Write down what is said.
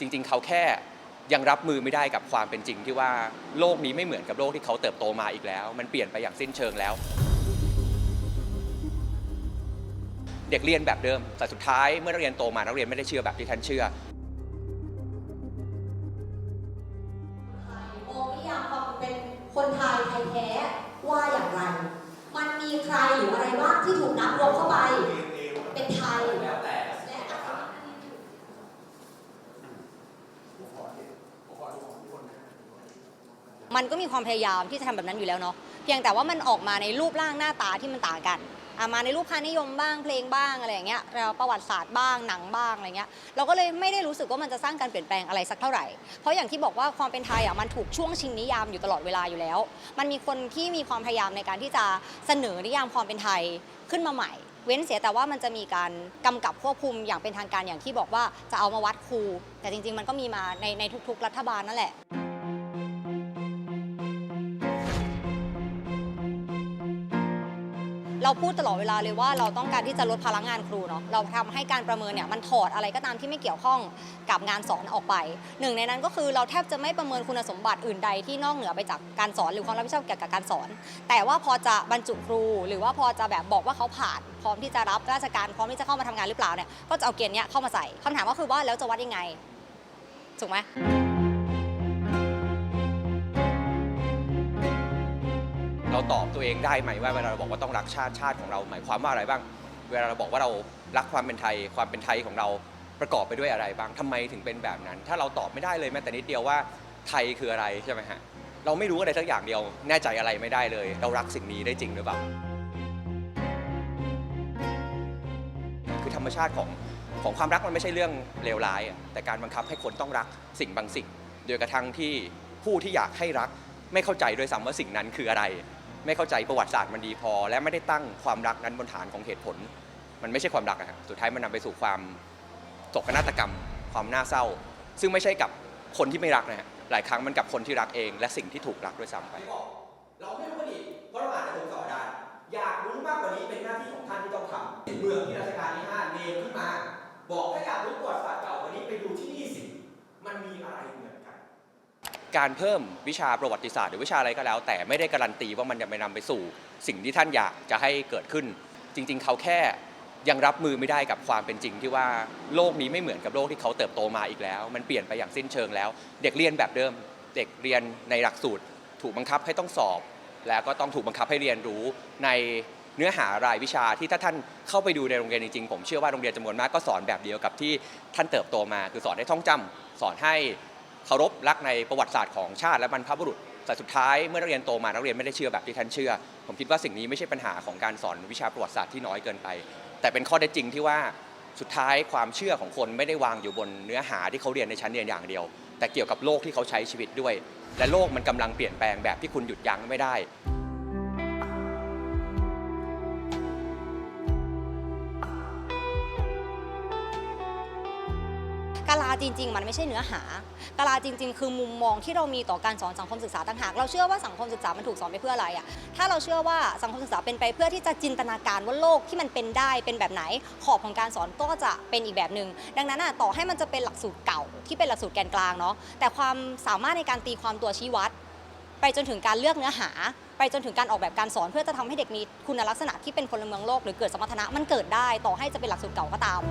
จริง ๆ เขาแค่ยังรับมือไม่ได้กับความเป็นจริงที่ว่าโลกนี้ไม่เหมือนกับโลกที่เขาเติบโตมาอีกแล้ว มันเปลี่ยนไปอย่างสิ้นเชิงแล้ว เด็กเรียนแบบเดิม แต่สุดท้ายเมื่อนักเรียนโตมานักเรียนไม่ได้เชื่อแบบที่ท่านเชื่อโอนิยามความเป็นคนไทยไทยแท้ว่าอย่างไร มันมีใครหรืออะไรบ้างที่ถูกนับรวมเข้าไป เป็นไทยแล้วแต่ และอักษร มันก็มีความพยายามที่จะทำแบบนั้นอยู่แล้วเนาะเพียงแต่ว่ามันออกมาในรูปร่างหน้าตาที่มันต่างกันอะมาในรูปค่านิยมบ้างเพลงบ้างอะไรอย่างเงี้ยประวัติศาสตร์บ้างหนังบ้างอะไรเงี้ยเราก็เลยไม่ได้รู้สึกว่ามันจะสร้างการเปลี่ยนแปลงอะไรสักเท่าไหร่ เพราะอย่างที่บอกว่าความเป็นไทยอะมันถูกช่วงชิงนิยามอยู่ตลอดเวลาอยู่แล้ว มันมีคนที่มีความพยายามในการที่จะเสนอนิยามความเป็นไทยขึ้นมาใหม่ เว้นเสียแต่ว่ามันจะมีการกำกับควบคุมอย่างเป็นทางการอย่างที่บอกว่าจะเอามาวัดครู แต่จริง ๆ มันก็มีมาในในทุก ๆ รัฐบาลนั่นแหละ เราพูดตลอดเวลาเลยว่าเราต้องการที่จะลดพลังงานครูเนาะเราทำให้การประเมินเนี่ยมันถอดอะไรก็ตามที่ไม่เกี่ยวข้องกับงานสอนออกไป หนึ่งในนั้นก็คือเราแทบจะไม่ประเมินคุณสมบัติอื่นใดที่นอกเหนือไปจากการสอนหรือความรับผิดชอบเกี่ยวกับการสอน แต่ว่าพอจะบรรจุครู หรือว่าพอจะแบบบอกว่าเขาผ่านพร้อมที่จะรับราชการพร้อมที่จะเข้ามาทำงานหรือเปล่าเนี่ยก็จะเอาเกณฑ์เนี้ยเข้ามาใส่คำถามก็คือว่าแล้วจะวัดยังไงถูกไหม ตอบตัวเองได้ไหมว่าเวลาเราบอกว่าต้องรักชาติชาติของเราหมายความว่าอะไรบ้าง เวลาเราบอกว่าเรารักความเป็นไทย ความเป็นไทยของเราประกอบไปด้วยอะไรบ้างทำไมถึงเป็นแบบนั้น ถ้าเราตอบไม่ได้เลยแม้แต่นิดเดียวว่าไทยคืออะไรใช่ไหมฮะเราไม่รู้อะไรสักอย่างเดียวแน่ใจอะไรไม่ได้เลย เรารักสิ่งนี้ได้จริงหรือเปล่าคือธรรมชาติของของความรักมันไม่ใช่เรื่องเลวร้าย แต่การบังคับให้คนต้องรักสิ่งบางสิ่ง โดยกระทั่งที่ผู้ที่อยากให้รักไม่เข้าใจด้วยซ้ำว่าสิ่งนั้นคืออะไร ไม่เข้าใจประวัติศาสตร์มันดีพอ และไม่ได้ตั้งความรักนั้นบนฐานของเหตุผล มันไม่ใช่ความรักอะฮะสุดท้ายมันนำไปสู่ความโศกนาฏกรรม ความน่าเศร้า ซึ่งไม่ใช่กับคนที่ไม่รักนะฮะหลายครั้งมันกับคนที่รักเอง และสิ่งที่ถูกรักด้วยซ้ำไปเราไม่รู้ก็ดีเพราะเราอาจจะคงสอนได้อยากรู้มากกว่านี้เป็นหน้าที่ของท่านที่ต้องทำเมืองที่รัชกาลที่ห้าเนมขึ้นมา บอกถ้าอยากรู้ประวัติศาสตร์เก่ากว่านี้ไปดูที่นี่สิมันมีอะไรเหมือน การเพิ่มวิชาประวัติศาสตร์หรือวิชาอะไรก็แล้ว แต่ไม่ได้การันตีว่ามันจะไปนำไปสู่สิ่งที่ท่านอยากจะให้เกิดขึ้น จริง ๆ เขาแค่ยังรับมือไม่ได้กับความเป็นจริงที่ว่าโลกนี้ไม่เหมือนกับโลกที่เขาเติบโตมาอีกแล้ว มันเปลี่ยนไปอย่างสิ้นเชิงแล้ว เด็กเรียนแบบเดิม เด็กเรียนในหลักสูตร ถูกบังคับให้ต้องสอบ แล้วก็ต้องถูกบังคับให้เรียนรู้ในเนื้อหารายวิชาที่ถ้าท่านเข้าไปดูในโรงเรียนจริงๆผมเชื่อว่าโรงเรียนจำนวนมากก็สอนแบบเดียวกับที่ท่านเติบโตมา คือสอนให้ท่องจำสอนให้ เคารพรักในประวัติศาสตร์ของชาติและบรรพบุรุษแต่สุดท้ายเมื่อนักเรียนโตมานักเรียนไม่ได้เชื่อแบบที่ท่านเชื่อ ผมคิดว่าสิ่งนี้ไม่ใช่ปัญหาของการสอนวิชาประวัติศาสตร์ที่น้อยเกินไป แต่เป็นข้อเท็จจริงที่ว่าสุดท้ายความเชื่อของคนไม่ได้วางอยู่บนเนื้อหาที่เขาเรียนในชั้นเรียนอย่างเดียว แต่เกี่ยวกับโลกที่เขาใช้ชีวิตด้วย และโลกมันกำลังเปลี่ยนแปลงแบบที่คุณหยุดยั้งไม่ได้ กลาจริง ๆ มันไม่ใช่เนื้อหากลาจริง ๆ คือมุมมองที่เรามีต่อการสอนสังคมศึกษาต่างหากเราเชื่อว่าสังคมศึกษามันถูกสอนไปเพื่ออะไรอะถ้าเราเชื่อว่าสังคมศึกษาเป็นไปเพื่อที่จะจินตนาการว่าโลกที่มันเป็นได้เป็นแบบไหนขอบของการสอนก็จะเป็นอีกแบบหนึ่งดังนั้นอะต่อให้มันจะเป็นหลักสูตรเก่าที่เป็นหลักสูตรแกนกลางเนาะแต่ความสามารถในการตีความตัวชี้วัด ไปจนถึงการเลือกเนื้อหา ไปจนถึงการออกแบบการสอนเพื่อจะทำให้เด็กมีคุณลักษณะที่เป็นพลเมืองโลกหรือเกิดสมรรถนะมันเกิดได้ ต่อให้จะเป็นหลักสูตรเก่าก็ตาม